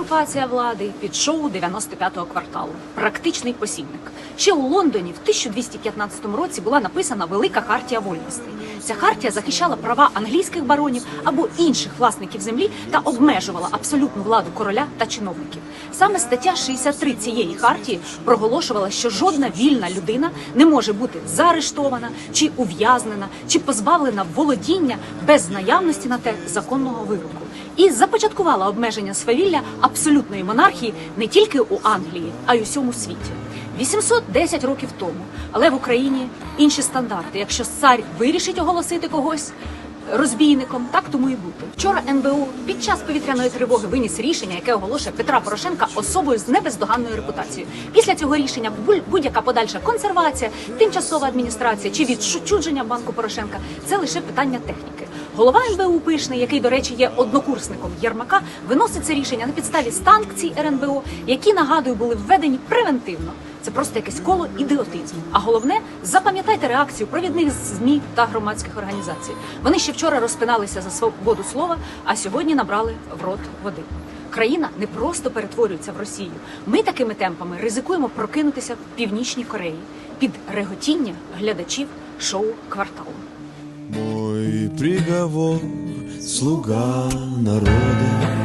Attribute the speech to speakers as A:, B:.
A: узурпація влади під шоу 95-го кварталу. Практичний посібник. Ще у Лондоні в 1215 році була написана Велика хартія вольностей. Ця хартія захищала права англійських баронів або інших власників землі та обмежувала абсолютну владу короля та чиновників. Саме стаття 63 цієї хартії проголошувала, що жодна вільна людина не може бути заарештована чи ув'язнена, чи позбавлена володіння без наявності на те законного вироку. І започаткувала обмеження свавілля абсолютної монархії не тільки у Англії, а й у всьому світі. 810 років тому, але в Україні інші стандарти. Якщо цар вирішить оголосити когось розбійником, так тому і бути. Вчора НБУ під час повітряної тривоги виніс рішення, яке оголошує Петра Порошенка особою з небездоганною репутацією. Після цього рішення будь-яка подальша консервація, тимчасова адміністрація чи відчудження банку Порошенка це лише питання техніки. Голова НБУ Пишний, який, до речі, є однокурсником Єрмака, виносить це рішення на підставі санкцій РНБО, які нагадую були введені превентивно. Це просто якесь коло ідіотизму. А головне, запам'ятайте реакцію провідних ЗМІ та громадських організацій. Вони ще вчора розпиналися за свободу слова, а сьогодні набрали в рот води. Країна не просто перетворюється в Росію. Ми такими темпами ризикуємо прокинутися в північній Кореї під реготіння глядачів шоу кварталу.
B: Приговор, слуга народа.